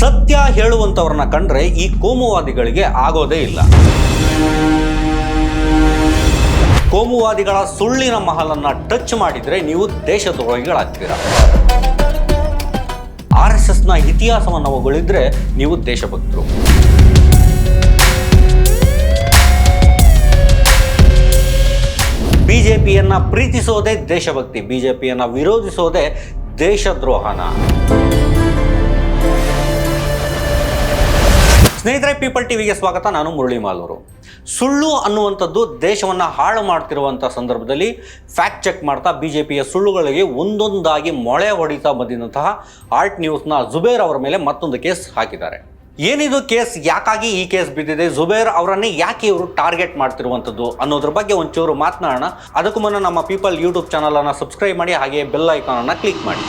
ಸತ್ಯ ಹೇಳುವಂಥವ್ರನ್ನ ಕಂಡ್ರೆ ಈ ಕೋಮುವಾದಿಗಳಿಗೆ ಆಗೋದೇ ಇಲ್ಲ. ಕೋಮುವಾದಿಗಳ ಸುಳ್ಳಿನ ಮಹಲನ್ನ ಟಚ್ ಮಾಡಿದ್ರೆ ನೀವು ದೇಶದ್ರೋಹಿಗಳಾಗ್ತೀರಾ? ಆರ್ ಎಸ್ ಎಸ್ನ ಇತಿಹಾಸವನ್ನು ಹೊಗಳಿದ್ರೆ ನೀವು ದೇಶಭಕ್ತರು. ಬಿಜೆಪಿಯನ್ನ ಪ್ರೀತಿಸೋದೇ ದೇಶಭಕ್ತಿ, ಬಿಜೆಪಿಯನ್ನ ವಿರೋಧಿಸೋದೇ ದೇಶದ್ರೋಹನ. ಸ್ನೇಹಿತರೆ ಪೀಪಲ್ ಟಿವಿಗೆ ಸ್ವಾಗತ. ನಾನು ಮುರಳಿ ಮಾಲೂರು. ಸುಳ್ಳು ಅನ್ನುವಂಥದ್ದು ದೇಶವನ್ನು ಹಾಳು ಮಾಡ್ತಿರುವಂಥ ಸಂದರ್ಭದಲ್ಲಿ ಫ್ಯಾಕ್ಟ್ ಚೆಕ್ ಮಾಡ್ತಾ ಬಿ ಜೆ ಪಿಯ ಸುಳ್ಳುಗಳಿಗೆ ಒಂದೊಂದಾಗಿ ಮೊಳೆ ಹೊಡಿತಾ ಬಂದಿದ್ದಂತಹ ಆರ್ಟ್ ನ್ಯೂಸ್ನ ಜುಬೇರ್ ಅವರ ಮೇಲೆ ಮತ್ತೊಂದು ಕೇಸ್ ಹಾಕಿದ್ದಾರೆ. ಏನಿದು ಕೇಸ್? ಯಾಕಾಗಿ ಈ ಕೇಸ್ ಬಿದ್ದಿದೆ? ಜುಬೇರ್ ಅವರನ್ನೇ ಯಾಕೆ ಇವರು ಟಾರ್ಗೆಟ್ ಮಾಡ್ತಿರುವಂಥದ್ದು ಅನ್ನೋದ್ರ ಬಗ್ಗೆ ಒಂಚೂರು ಮಾತನಾಡೋಣ. ಅದಕ್ಕೂ ಮುನ್ನ ನಮ್ಮ ಪೀಪಲ್ ಯೂಟ್ಯೂಬ್ ಚಾನಲನ್ನು ಸಬ್ಸ್ಕ್ರೈಬ್ ಮಾಡಿ ಹಾಗೆ ಬೆಲ್ ಐಕಾನನ್ನು ಕ್ಲಿಕ್ ಮಾಡಿ.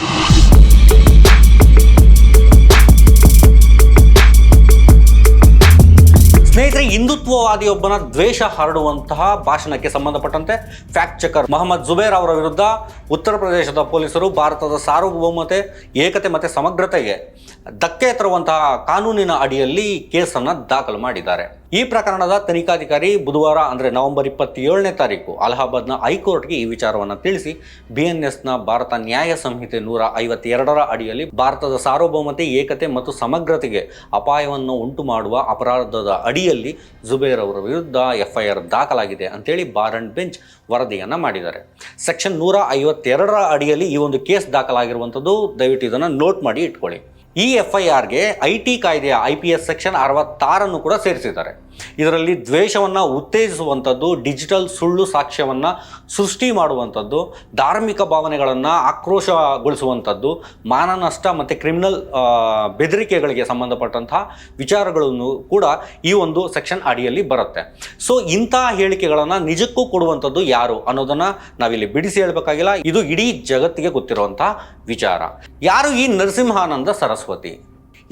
ಸ್ನೇಹಿತರೆ ಹಿಂದುತ್ವವಾದಿಯೊಬ್ಬನ ದ್ವೇಷ ಹರಡುವಂತಹ ಭಾಷಣಕ್ಕೆ ಸಂಬಂಧಪಟ್ಟಂತೆ ಫ್ಯಾಕ್ಟ್ ಚೆಕರ್ ಮೊಹಮ್ಮದ್ ಜುಬೇರ್ ಅವರ ವಿರುದ್ಧ ಉತ್ತರ ಪ್ರದೇಶದ ಪೊಲೀಸರು, ಭಾರತದ ಸಾರ್ವಭೌಮತೆ, ಏಕತೆ ಮತ್ತು ಸಮಗ್ರತೆಗೆ ಧಕ್ಕೆ ತರುವಂತಹ ಕಾನೂನಿನ ಅಡಿಯಲ್ಲಿ ಕೇಸನ್ನು ದಾಖಲು ಮಾಡಿದ್ದಾರೆ. ಈ ಪ್ರಕರಣದ ತನಿಖಾಧಿಕಾರಿ ಬುಧವಾರ ಅಂದರೆ ನವೆಂಬರ್ ಇಪ್ಪತ್ತೇಳನೇ ತಾರೀಕು ಅಲಹಾಬಾದ್ನ ಹೈಕೋರ್ಟ್ಗೆ ಈ ವಿಚಾರವನ್ನು ತಿಳಿಸಿ ಬಿ ಎನ್ ಎಸ್ನ ಭಾರತ ನ್ಯಾಯ ಸಂಹಿತೆ ನೂರ ಐವತ್ತೆರಡರ ಅಡಿಯಲ್ಲಿ ಭಾರತದ ಸಾರ್ವಭೌಮತೆ, ಏಕತೆ ಮತ್ತು ಸಮಗ್ರತೆಗೆ ಅಪಾಯವನ್ನು ಉಂಟು ಮಾಡುವ ಅಪರಾಧದ ಅಡಿಯಲ್ಲಿ ಜುಬೇರ್ ಅವರ ವಿರುದ್ಧ ಎಫ್ಐಆರ್ ದಾಖಲಾಗಿದೆ ಅಂತೇಳಿ ಬಾರ್ ಅಂಡ್ ಬೆಂಚ್ ವರದಿಯನ್ನು ಮಾಡಿದ್ದಾರೆ. ಸೆಕ್ಷನ್ ನೂರ ಐವತ್ತೆರಡರ ಅಡಿಯಲ್ಲಿ ಈ ಒಂದು ಕೇಸ್ ದಾಖಲಾಗಿರುವಂಥದ್ದು ದಯವಿಟ್ಟು ಇದನ್ನು ನೋಟ್ ಮಾಡಿ ಇಟ್ಕೊಳ್ಳಿ. ಈ ಎಫ್ ಐ ಆರ್ಗೆ ಐ ಟಿ ಕಾಯ್ದೆಯ ಐ ಪಿ ಎಸ್ ಸೆಕ್ಷನ್ ಅರವತ್ತಾರನ್ನು ಕೂಡ ಸೇರಿಸಿದ್ದಾರೆ. ಇದರಲ್ಲಿ ದ್ವೇಷವನ್ನು ಉತ್ತೇಜಿಸುವಂಥದ್ದು ಡಿಜಿಟಲ್ ಸುಳ್ಳು ಸಾಕ್ಷ್ಯವನ್ನು ಸೃಷ್ಟಿ ಮಾಡುವಂಥದ್ದು, ಧಾರ್ಮಿಕ ಭಾವನೆಗಳನ್ನು ಆಕ್ರೋಶಗೊಳಿಸುವಂಥದ್ದು ಮಾನನಷ್ಟ ಮತ್ತು ಕ್ರಿಮಿನಲ್ ಬೆದರಿಕೆಗಳಿಗೆ ಸಂಬಂಧಪಟ್ಟಂತಹ ವಿಚಾರಗಳನ್ನು ಕೂಡ ಈ ಒಂದು ಸೆಕ್ಷನ್ ಅಡಿಯಲ್ಲಿ ಬರುತ್ತೆ. ಸೊ ಇಂತಹ ಹೇಳಿಕೆಗಳನ್ನು ನಿಜಕ್ಕೂ ಕೊಡುವಂಥದ್ದು ಯಾರು ಅನ್ನೋದನ್ನು ನಾವಿಲ್ಲಿ ಬಿಡಿಸಿ ಹೇಳಬೇಕಾಗಿಲ್ಲ. ಇದು ಇಡೀ ಜಗತ್ತಿಗೆ ಗೊತ್ತಿರುವಂತಹ ವಿಚಾರ. ಯಾರು ಈ ನರಸಿಂಹಾನಂದ ಸರಸ್ವತಿ?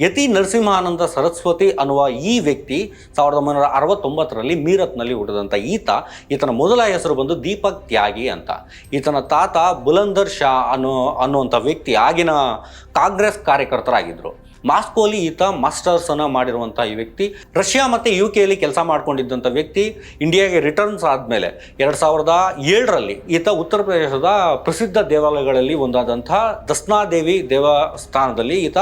ಯತಿ ನರಸಿಂಹಾನಂದ ಸರಸ್ವತಿ ಅನ್ನುವ ಈ ವ್ಯಕ್ತಿ ಸಾವಿರದ ಒಂಬೈನೂರ ಅರವತ್ತೊಂಬತ್ತರಲ್ಲಿ ಮೀರತ್ನಲ್ಲಿ ಹುಟ್ಟಿದಂಥ ಈತ, ಈತನ ಮೊದಲ ಹೆಸರು ಬಂದು ದೀಪಕ್ ತ್ಯಾಗಿ ಅಂತ. ಈತನ ತಾತ ಬುಲಂದರ್ ಶಾ ಅನ್ನೋ ಅನ್ನುವಂಥ ವ್ಯಕ್ತಿ ಆಗಿನ ಕಾಂಗ್ರೆಸ್ ಕಾರ್ಯಕರ್ತರಾಗಿದ್ದರು ಮಾಸ್ಕೋಲಿ ಈತ ಮಾಸ್ಟರ್ಸನ್ನು ಮಾಡಿರುವಂಥ ಈ ವ್ಯಕ್ತಿ, ರಷ್ಯಾ ಮತ್ತು ಯು ಕೆಯಲ್ಲಿ ಕೆಲಸ ಮಾಡ್ಕೊಂಡಿದ್ದಂಥ ವ್ಯಕ್ತಿ, ಇಂಡಿಯಾಗೆ ರಿಟರ್ನ್ಸ್ ಆದಮೇಲೆ ಎರಡು ಸಾವಿರದ ಏಳರಲ್ಲಿ ಈತ ಉತ್ತರ ಪ್ರದೇಶದ ಪ್ರಸಿದ್ಧ ದೇವಾಲಯಗಳಲ್ಲಿ ಒಂದಾದಂಥ ದಸ್ನಾದೇವಿ ದೇವಸ್ಥಾನದಲ್ಲಿ ಈತ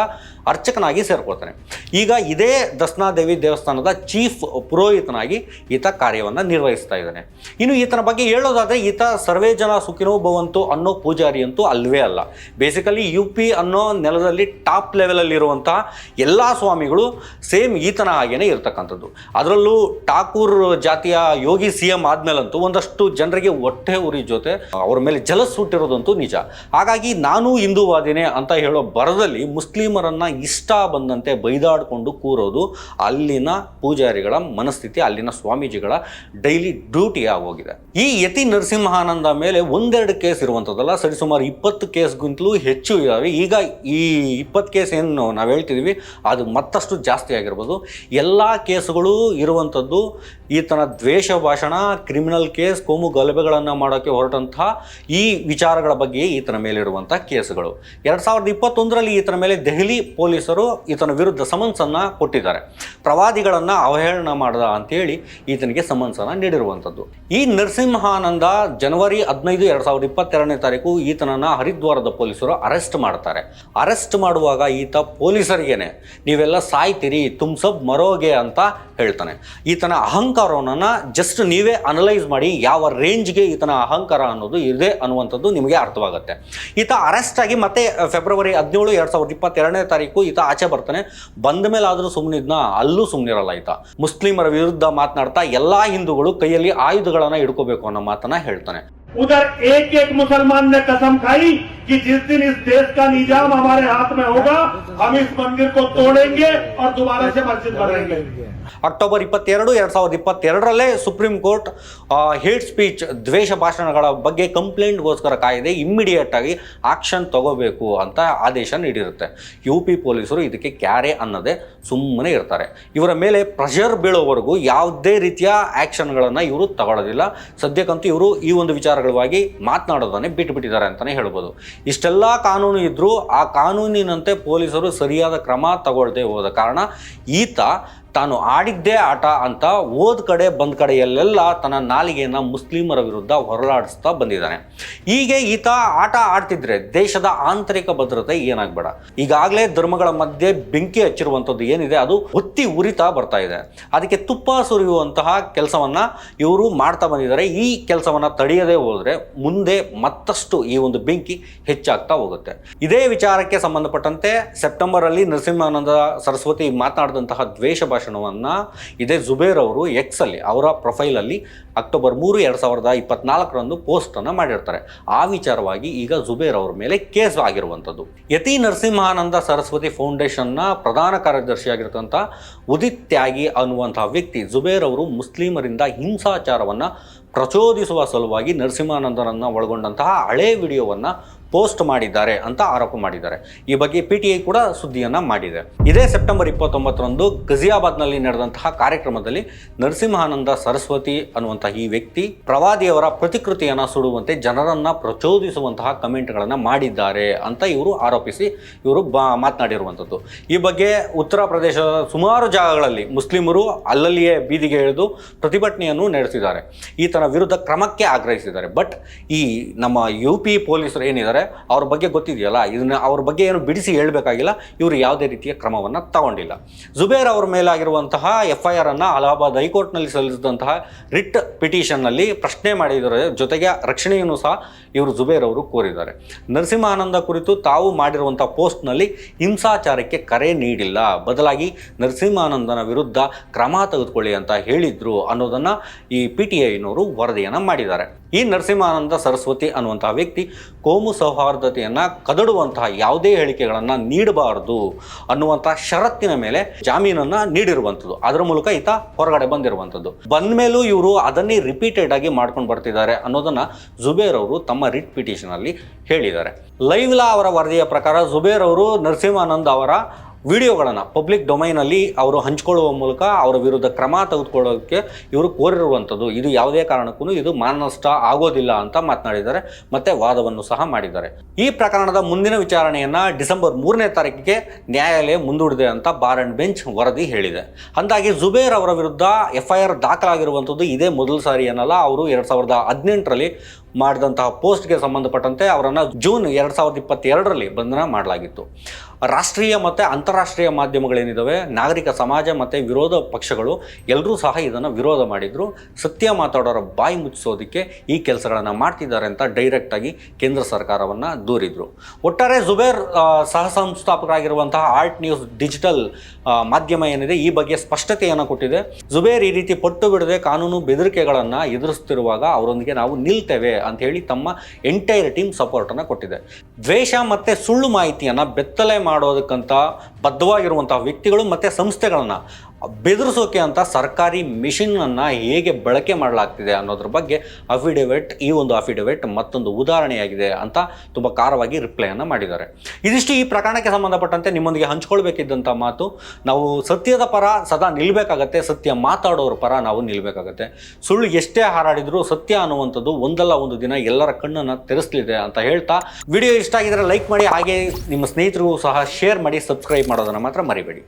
ಅರ್ಚಕನಾಗಿ ಸೇರ್ಕೊಳ್ತಾನೆ. ಈಗ ಇದೇ ದಸ್ನಾದೇವಿ ದೇವಸ್ಥಾನದ ಚೀಫ್ ಪುರೋಹಿತನಾಗಿ ಈತ ಕಾರ್ಯವನ್ನು ನಿರ್ವಹಿಸ್ತಾ ಇದ್ದಾನೆ. ಇನ್ನು ಈತನ ಬಗ್ಗೆ ಹೇಳೋದಾದರೆ, ಈತ ಸರ್ವೇ ಜನ ಸುಖಿನೋ ಭವಂತು ಅನ್ನೋ ಪೂಜಾರಿ ಅಂತೂ ಅಲ್ಲವೇ ಅಲ್ಲ. ಬೇಸಿಕಲಿ ಯು ಪಿ ಅನ್ನೋ ನೆಲದಲ್ಲಿ ಟಾಪ್ ಲೆವೆಲಲ್ಲಿರುವಂತಹ ಎಲ್ಲ ಸ್ವಾಮಿಗಳು ಸೇಮ್ ಈತನ ಹಾಗೇನೆ ಇರತಕ್ಕಂಥದ್ದು. ಅದರಲ್ಲೂ ಠಾಕೂರ್ ಜಾತಿಯ ಯೋಗಿ ಸಿ ಎಂ ಆದಮೇಲಂತೂ ಒಂದಷ್ಟು ಜನರಿಗೆ ಹೊಟ್ಟೆ ಉರಿ ಜೊತೆ ಅವರ ಮೇಲೆ ಜಲಸ್ ಹುಟ್ಟಿರೋದಂತೂ ನಿಜ. ಹಾಗಾಗಿ ನಾನು ಹಿಂದೂವಾದಿನೇ ಅಂತ ಹೇಳೋ ಬರದಲ್ಲಿ ಮುಸ್ಲಿಮರನ್ನ ಇಷ್ಟ ಬಂದಂತೆ ಬೈದಾಡಿಕೊಂಡು ಕೂರೋದು ಅಲ್ಲಿನ ಪೂಜಾರಿಗಳ ಮನಸ್ಥಿತಿ, ಅಲ್ಲಿನ ಸ್ವಾಮೀಜಿಗಳ ಡೈಲಿ ಡ್ಯೂಟಿ ಆಗೋಗಿದೆ ಈ ಯತಿ ನರಸಿಂಹಾನಂದ ಮೇಲೆ ಒಂದೆರಡು ಕೇಸ್ ಇರುವಂಥದ್ದಲ್ಲ ಸರಿಸುಮಾರು ಇಪ್ಪತ್ತು ಕೇಸ್ಗಿಂತಲೂ ಹೆಚ್ಚು ಇದ್ದಾವೆ ಈಗ ಈ ಇಪ್ಪತ್ತು ಕೇಸ್ ಏನು ನಾವು ಹೇಳ್ತಿದ್ದೀವಿ ಅದು ಮತ್ತಷ್ಟು ಜಾಸ್ತಿ ಆಗಿರ್ಬೋದು. ಎಲ್ಲ ಕೇಸುಗಳು ಇರುವಂಥದ್ದು ಈತನ ದ್ವೇಷ ಭಾಷಣ ಕ್ರಿಮಿನಲ್ ಕೇಸ್, ಕೋಮು ಗಲಭೆಗಳನ್ನು ಮಾಡೋಕ್ಕೆ ಹೊರಟಂತಹ ಈ ವಿಚಾರಗಳ ಬಗ್ಗೆ ಈತನ ಮೇಲಿರುವಂಥ ಕೇಸುಗಳು. ಎರಡು ಸಾವಿರದ ಇಪ್ಪತ್ತೊಂದರಲ್ಲಿ ಈತನ ಮೇಲೆ ದೆಹಲಿ ಪೊಲೀಸರು ಈತನ ವಿರುದ್ಧ ಸಮನ್ಸನ್ನು ಕೊಟ್ಟಿದ್ದಾರೆ. ಪ್ರವಾದಿಗಳನ್ನು ಅವಹೇಳನ ಮಾಡದ ಅಂತೇಳಿ ಈತನಿಗೆ ಸಮನ್ಸನ್ನು ನೀಡಿರುವಂಥದ್ದು ಈ ನರಸಿಂಹಾನಂದ ಜನವರಿ ಹದಿನೈದು ಎರಡು ಸಾವಿರದ ಇಪ್ಪತ್ತೆರಡನೇ ತಾರೀಕು ಈತನನ್ನು ಹರಿದ್ವಾರದ ಪೊಲೀಸರು ಅರೆಸ್ಟ್ ಮಾಡ್ತಾರೆ. ಅರೆಸ್ಟ್ ಮಾಡುವಾಗ ಈತ ಪೊಲೀಸರಿಗೇನೆ, ನೀವೆಲ್ಲ ಸಾಯ್ತೀರಿ ತುಮ್ ಸಬ್ ಮರೋಗೆ ಅಂತ ಹೇಳ್ತಾನೆ. ಈತನ ಅಹಂಕಾರವನ್ನು ಜಸ್ಟ್ ನೀವೇ ಅನಲೈಸ್ ಮಾಡಿ ಯಾವ ರೇಂಜ್ಗೆ ಈತನ ಅಹಂಕಾರ ಅನ್ನೋದು ಇದೆ ಅನ್ನುವಂಥದ್ದು ನಿಮಗೆ ಅರ್ಥವಾಗುತ್ತೆ. ಈತ ಅರೆಸ್ಟ್ ಆಗಿ ಮತ್ತೆ, ಫೆಬ್ರವರಿ ಹದಿನೇಳು ಎರಡು ಸಾವಿರದ ಇಪ್ಪತ್ತೆರಡನೇ ತಾರೀಕು ಬರಬೇಕು ಈತ ಆಚೆ ಬರ್ತಾನೆ. ಬಂದ ಮೇಲೆ ಆದರೂ ಸುಮ್ಮನಿದ್ನ ಅಲ್ಲೂ ಸುಮ್ಮನಿರಲ್ಲ ಈತ. ಮುಸ್ಲಿಮರ ವಿರುದ್ಧ ಮಾತನಾಡ್ತಾ ಎಲ್ಲಾ ಹಿಂದೂಗಳು ಕೈಯಲ್ಲಿ ಆಯುಧಗಳನ್ನ ಹಿಡ್ಕೋಬೇಕು ಅನ್ನೋ ಮಾತನ್ನ ಹೇಳ್ತಾನೆ. ಉದರ್ ಏಕ್ ಏಕ್ ಮುಸಲ್ಮಾನ್ कि जिस दिन इस देश का निजाम हमारे हाथ में होगा हम इस मंदिर को तोड़ेंगे और दोबारा से मस्जिद बनाएंगे ಅಕ್ಟೋಬರ್ ಇಪ್ಪತ್ತೆರಡು ಎರಡು ಸಾವಿರದ ಇಪ್ಪತ್ತೆರಡರಲ್ಲೇ ಸುಪ್ರೀಂ ಕೋರ್ಟ್ ಹೇಟ್ ಸ್ಪೀಚ್ ದ್ವೇಷ ಭಾಷಣಗಳ ಬಗ್ಗೆ ಕಂಪ್ಲೇಂಟ್ಗೋಸ್ಕರ ಕಾಯ್ದೆ ಇಮ್ಮಿಡಿಯೇಟ್ ಆಗಿ ಆಕ್ಷನ್ ತಗೋಬೇಕು ಅಂತ ಆದೇಶ ನೀಡಿರುತ್ತೆ ಯು ಪಿ ಪೊಲೀಸರು ಇದಕ್ಕೆ ಕ್ಯಾರೆ ಅನ್ನದೇ ಸುಮ್ಮನೆ ಇರ್ತಾರೆ ಇವರ ಮೇಲೆ ಪ್ರೆಷರ್ ಬೀಳೋವರೆಗೂ ಯಾವುದೇ ರೀತಿಯ ಆ್ಯಕ್ಷನ್ಗಳನ್ನು ಇವರು ತಗೊಳ್ಳೋದಿಲ್ಲ ಸದ್ಯಕ್ಕಂತೂ ಇವರು ಈ ಒಂದು ವಿಚಾರಗಳ ವಿಚಾರಗಳವಾಗಿ ಮಾತನಾಡೋದನ್ನೇ ಬಿಟ್ಟುಬಿಟ್ಟಿದ್ದಾರೆ ಅಂತಲೇ ಹೇಳ್ಬೋದು ಇಷ್ಟೆಲ್ಲ ಕಾನೂನು ಇದ್ದರೂ ಆ ಕಾನೂನಿನಂತೆ ಪೊಲೀಸರು ಸರಿಯಾದ ಕ್ರಮ ತಗೊಳ್ಳದೆ ಹೋದ ಕಾರಣ ಈತ ತಾನು ಆಡಿದ್ದೇ ಆಟ ಅಂತ ಓದ್ ಕಡೆ ಬಂದ ಕಡೆಯಲ್ಲೆಲ್ಲ ತನ್ನ ನಾಲಿಗೆಯನ್ನ ಮುಸ್ಲಿಮರ ವಿರುದ್ಧ ಹೊರಲಾಡಿಸ್ತಾ ಬಂದಿದ್ದಾನೆ. ಹೀಗೆ ಈತ ಆಟ ಆಡ್ತಿದ್ರೆ ದೇಶದ ಆಂತರಿಕ ಭದ್ರತೆ ಏನಾಗ್ಬೇಡ. ಈಗಾಗಲೇ ಧರ್ಮಗಳ ಮಧ್ಯೆ ಬೆಂಕಿ ಹಚ್ಚಿರುವಂಥದ್ದು ಏನಿದೆ, ಅದು ಒತ್ತಿ ಉರಿತಾ ಬರ್ತಾ ಇದೆ. ಅದಕ್ಕೆ ತುಪ್ಪ ಸುರಿಯುವಂತಹ ಕೆಲಸವನ್ನ ಇವರು ಮಾಡ್ತಾ ಬಂದಿದ್ದಾರೆ. ಈ ಕೆಲಸವನ್ನ ತಡೆಯದೇ ಹೋದ್ರೆ ಮುಂದೆ ಮತ್ತಷ್ಟು ಈ ಒಂದು ಬೆಂಕಿ ಹೆಚ್ಚಾಗ್ತಾ ಹೋಗುತ್ತೆ. ಇದೇ ವಿಚಾರಕ್ಕೆ ಸಂಬಂಧಪಟ್ಟಂತೆ ಸೆಪ್ಟೆಂಬರ್ ಅಲ್ಲಿ ನರಸಿಂಹಾನಂದ ಸರಸ್ವತಿ ಮಾತನಾಡಿದಂತಹ ದ್ವೇಷ ಭಾಷಣವನ್ನ ಇದೇ ಜುಬೇರ್ ಅವರು ಎಕ್ಸಲ್ಲಿ ಅವರ ಪ್ರೊಫೈಲಲ್ಲಿ ಅಕ್ಟೋಬರ್ ಮೂರು, ಎರಡು ಸಾವಿರದ ಇಪ್ಪತ್ನಾಲ್ಕರಂದು ಪೋಸ್ಟನ್ನು ಮಾಡಿರ್ತಾರೆ. ಆ ವಿಚಾರವಾಗಿ ಈಗ ಜುಬೇರ್ ಅವರ ಮೇಲೆ ಕೇಸ್ ಆಗಿರುವಂಥದ್ದು. ಯತಿ ನರಸಿಂಹಾನಂದ ಸರಸ್ವತಿ ಫೌಂಡೇಶನ್ನ ಪ್ರಧಾನ ಕಾರ್ಯದರ್ಶಿಯಾಗಿರ್ತಕ್ಕಂಥ ಉದಿತ್ ತ್ಯಾಗಿ ಅನ್ನುವಂತಹ ವ್ಯಕ್ತಿ ಜುಬೇರ್ ಅವರು ಮುಸ್ಲಿಮರಿಂದ ಹಿಂಸಾಚಾರವನ್ನು ಪ್ರಚೋದಿಸುವ ಸಲುವಾಗಿ ನರಸಿಂಹಾನಂದರನ್ನು ಒಳಗೊಂಡಂತಹ ಹಳೆ ವಿಡಿಯೋವನ್ನ ಪೋಸ್ಟ್ ಮಾಡಿದ್ದಾರೆ ಅಂತ ಆರೋಪ ಮಾಡಿದ್ದಾರೆ. ಈ ಬಗ್ಗೆ ಪಿ ಟಿ ಐ ಕೂಡ ಸುದ್ದಿಯನ್ನು ಮಾಡಿದೆ. ಇದೇ ಸೆಪ್ಟೆಂಬರ್ ಇಪ್ಪತ್ತೊಂಬತ್ತರಂದು ಗಜಿಯಾಬಾದ್ನಲ್ಲಿ ನಡೆದಂತಹ ಕಾರ್ಯಕ್ರಮದಲ್ಲಿ ನರಸಿಂಹಾನಂದ ಸರಸ್ವತಿ ಅನ್ನುವಂತಹ ಈ ವ್ಯಕ್ತಿ ಪ್ರವಾದಿಯವರ ಪ್ರತಿಕೃತಿಯನ್ನ ಸುಡುವಂತೆ ಜನರನ್ನು ಪ್ರಚೋದಿಸುವಂತಹ ಕಮೆಂಟ್ಗಳನ್ನು ಮಾಡಿದ್ದಾರೆ ಅಂತ ಇವರು ಆರೋಪಿಸಿ ಇವರು ಬಾ ಮಾತನಾಡಿರುವಂಥದ್ದು. ಈ ಬಗ್ಗೆ ಉತ್ತರ ಪ್ರದೇಶದ ಸುಮಾರು ಜಾಗಗಳಲ್ಲಿ ಮುಸ್ಲಿಮರು ಅಲ್ಲಲ್ಲಿಯೇ ಬೀದಿಗೆ ಇಳಿದು ಪ್ರತಿಭಟನೆಯನ್ನು ನಡೆಸಿದ್ದಾರೆ. ಈತನ ವಿರುದ್ಧ ಕ್ರಮಕ್ಕೆ ಆಗ್ರಹಿಸಿದ್ದಾರೆ. ಬಟ್ ಈ ನಮ್ಮ ಯು ಪಿ ಪೊಲೀಸರು ಏನಿದ್ದಾರೆ ಅವ್ರ ಬಗ್ಗೆ ಗೊತ್ತಿದೆಯಲ್ಲ, ಇದನ್ನ ಅವ್ರ ಬಗ್ಗೆ ಏನು ಬಿಡಿಸಿ ಹೇಳಬೇಕಾಗಿಲ್ಲ, ಇವರು ಯಾವುದೇ ರೀತಿಯ ಕ್ರಮವನ್ನು ತಗೊಂಡಿಲ್ಲ. ಜುಬೇರ್ ಅವರ ಮೇಲಾಗಿರುವಂತಹ ಎಫ್ ಐ ಆರ್ ಅನ್ನು ಅಲಹಾಬಾದ್ ಹೈಕೋರ್ಟ್ನಲ್ಲಿ ಸಲ್ಲಿಸಿದಂತಹ ರಿಟ್ ಪಿಟಿಷನ್ನಲ್ಲಿ ಪ್ರಶ್ನೆ ಮಾಡಿದರ ಜೊತೆಗೆ ರಕ್ಷಣೆಯನ್ನು ಸಹ ಇವರು ಜುಬೇರ್ ಅವರು ಕೋರಿದ್ದಾರೆ. ನರಸಿಂಹಾನಂದ ಕುರಿತು ತಾವು ಮಾಡಿರುವಂತಹ ಪೋಸ್ಟ್ನಲ್ಲಿ ಹಿಂಸಾಚಾರಕ್ಕೆ ಕರೆ ನೀಡಿಲ್ಲ. ಬದಲಾಗಿ ನರಸಿಂಹಾನಂದನ ವಿರುದ್ಧ ಕ್ರಮ ತೆಗೆದುಕೊಳ್ಳಿ ಅಂತ ಹೇಳಿದ್ರು ಅನ್ನೋದನ್ನು ಈ ಪಿ ಟಿ ಐನವರು ವರದಿಯನ್ನು ಮಾಡಿದ್ದಾರೆ. ಈ ನರಸಿಂಹಾನಂದ ಸರಸ್ವತಿ ಅನ್ನುವಂತಹ ವ್ಯಕ್ತಿ ಕೋಮು ಸೌಹಾರ್ದತೆಯನ್ನು ಕದಡುವಂತಹ ಯಾವುದೇ ಹೇಳಿಕೆಗಳನ್ನು ನೀಡಬಾರದು ಅನ್ನುವಂತಹ ಷರತ್ತಿನ ಮೇಲೆ ಜಾಮೀನನ್ನು ನೀಡಿರುವಂಥದ್ದು. ಅದರ ಮೂಲಕ ಈತ ಹೊರಗಡೆ ಬಂದಿರುವಂಥದ್ದು. ಬಂದ ಮೇಲೂ ಇವರು ಅದನ್ನೇ ರಿಪೀಟೆಡ್ ಆಗಿ ಮಾಡ್ಕೊಂಡು ಬರ್ತಿದ್ದಾರೆ ಅನ್ನೋದನ್ನ ಜುಬೇರ್ ಅವರು ತಮ್ಮ ರಿಟ್ ಪಿಟಿಷನ್ ಅಲ್ಲಿ ಹೇಳಿದ್ದಾರೆ. ಲೈವ್ಲಾ ಅವರ ವರದಿಯ ಪ್ರಕಾರ ಜುಬೇರ್ ಅವರು ನರಸಿಂಹಾನಂದ್ ಅವರ ವಿಡಿಯೋಗಳನ್ನು ಪಬ್ಲಿಕ್ ಡೊಮೈನಲ್ಲಿ ಅವರು ಹಂಚಿಕೊಳ್ಳುವ ಮೂಲಕ ಅವರ ವಿರುದ್ಧ ಕ್ರಮ ತೆಗೆದುಕೊಳ್ಳೋಕ್ಕೆ ಇವರು ಕೋರಿರುವಂಥದ್ದು. ಇದು ಯಾವುದೇ ಕಾರಣಕ್ಕೂ ಇದು ಮಾನನಷ್ಟ ಆಗೋದಿಲ್ಲ ಅಂತ ಮಾತನಾಡಿದ್ದಾರೆ. ಮತ್ತೆ ವಾದವನ್ನು ಸಹ ಮಾಡಿದ್ದಾರೆ. ಈ ಪ್ರಕರಣದ ಮುಂದಿನ ವಿಚಾರಣೆಯನ್ನು ಡಿಸೆಂಬರ್ ಮೂರನೇ ತಾರೀಕಿಗೆ ನ್ಯಾಯಾಲಯ ಮುಂದೂಡಿದೆ ಅಂತ ಬಾರ್ ಅಂಡ್ ಬೆಂಚ್ ವರದಿ ಹೇಳಿದೆ. ಅಂದಾಗಿ ಜುಬೇರ್ ಅವರ ವಿರುದ್ಧ ಎಫ್ ಐ ಆರ್ ದಾಖಲಾಗಿರುವಂಥದ್ದು ಇದೇ ಮೊದಲ ಸಾರಿ ಏನಲ್ಲ ಅವರು ಎರಡು ಸಾವಿರದ ಹದಿನೆಂಟರಲ್ಲಿ ಮಾಡಿದಂತಹ ಪೋಸ್ಟ್ಗೆ ಸಂಬಂಧಪಟ್ಟಂತೆ ಅವರನ್ನು ಜೂನ್ ಎರಡು ಸಾವಿರದ ಇಪ್ಪತ್ತೆರಡರಲ್ಲಿ ಬಂಧನ ಮಾಡಲಾಗಿತ್ತು. ರಾಷ್ಟ್ರೀಯ ಮತ್ತು ಅಂತಾರಾಷ್ಟ್ರೀಯ ಮಾಧ್ಯಮಗಳೇನಿದ್ದಾವೆ ನಾಗರಿಕ ಸಮಾಜ ಮತ್ತು ವಿರೋಧ ಪಕ್ಷಗಳು ಎಲ್ಲರೂ ಸಹ ಇದನ್ನು ವಿರೋಧ ಮಾಡಿದರು. ಸತ್ಯ ಮಾತಾಡೋರ ಬಾಯಿ ಮುಚ್ಚಿಸೋದಕ್ಕೆ ಈ ಕೆಲಸಗಳನ್ನು ಮಾಡ್ತಿದ್ದಾರೆ ಅಂತ ಡೈರೆಕ್ಟಾಗಿ ಕೇಂದ್ರ ಸರ್ಕಾರವನ್ನು ದೂರಿದ್ರು. ಒಟ್ಟಾರೆ ಜುಬೇರ್ ಸಹ ಸಂಸ್ಥಾಪಕರಾಗಿರುವಂತಹ ಆರ್ಟ್ ನ್ಯೂಸ್ ಡಿಜಿಟಲ್ ಮಾಧ್ಯಮ ಏನಿದೆ ಈ ಬಗ್ಗೆ ಸ್ಪಷ್ಟತೆಯನ್ನು ಕೊಟ್ಟಿದೆ. ಜುಬೇರ್ ಈ ರೀತಿ ಪಟ್ಟು ಬಿಡದೆ ಕಾನೂನು ಬೆದರಿಕೆಗಳನ್ನು ಎದುರಿಸ್ತಿರುವಾಗ ಅವರೊಂದಿಗೆ ನಾವು ನಿಲ್ತೇವೆ ಅಂತ ಹೇಳಿ ತಮ್ಮ ಎಂಟೈರ್ ಟೀಮ್ ಸಪೋರ್ಟನ್ನು ಕೊಟ್ಟಿದೆ. ದ್ವೇಷ ಮತ್ತು ಸುಳ್ಳು ಮಾಹಿತಿಯನ್ನು ಬೆತ್ತಲೆ ಮಾಡೋದಕ್ಕಂತ ಬದ್ಧವಾಗಿರುವಂಥ ವ್ಯಕ್ತಿಗಳು ಮತ್ತು ಸಂಸ್ಥೆಗಳನ್ನು ಬೆದರಿಸೋಕೆ ಅಂತ ಸರ್ಕಾರಿ ಮಿಷಿನನ್ನು ಹೇಗೆ ಬಳಕೆ ಮಾಡಲಾಗ್ತಿದೆ ಅನ್ನೋದ್ರ ಬಗ್ಗೆ ಅಫಿಡೆವಿಟ್, ಈ ಒಂದು ಅಫಿಡೆವಿಟ್ ಮತ್ತೊಂದು ಉದಾಹರಣೆಯಾಗಿದೆ ಅಂತ ತುಂಬ ಖಾರವಾಗಿ ರಿಪ್ಲೈಯನ್ನು ಮಾಡಿದ್ದಾರೆ. ಇದಿಷ್ಟು ಈ ಪ್ರಕರಣಕ್ಕೆ ಸಂಬಂಧಪಟ್ಟಂತೆ ನಿಮ್ಮೊಂದಿಗೆ ಹಂಚ್ಕೊಳ್ಬೇಕಿದ್ದಂಥ ಮಾತು, ನಾವು ಸತ್ಯದ ಪರ ಸದಾ ನಿಲ್ಲಬೇಕಾಗತ್ತೆ ಸತ್ಯ ಮಾತಾಡೋರ ಪರ ನಾವು ನಿಲ್ಲಬೇಕಾಗತ್ತೆ ಸುಳ್ಳು ಎಷ್ಟೇ ಹಾರಾಡಿದರೂ ಸತ್ಯ ಅನ್ನುವಂಥದ್ದು ಒಂದಲ್ಲ ಒಂದು ದಿನ ಎಲ್ಲರ ಕಣ್ಣನ್ನು ತೆರೆಸಲಿದೆ ಅಂತ ಹೇಳ್ತಾ, ವಿಡಿಯೋ ಇಷ್ಟ ಆಗಿದ್ರೆ ಲೈಕ್ ಮಾಡಿ ಹಾಗೆ ನಿಮ್ಮ ಸ್ನೇಹಿತರಿಗೂ ಸಹ ಶೇರ್ ಮಾಡಿ ಸಬ್ಸ್ಕ್ರೈಬ್ ಮಾಡೋದನ್ನು ಮಾತ್ರ ಮರಿಬೇಡಿ.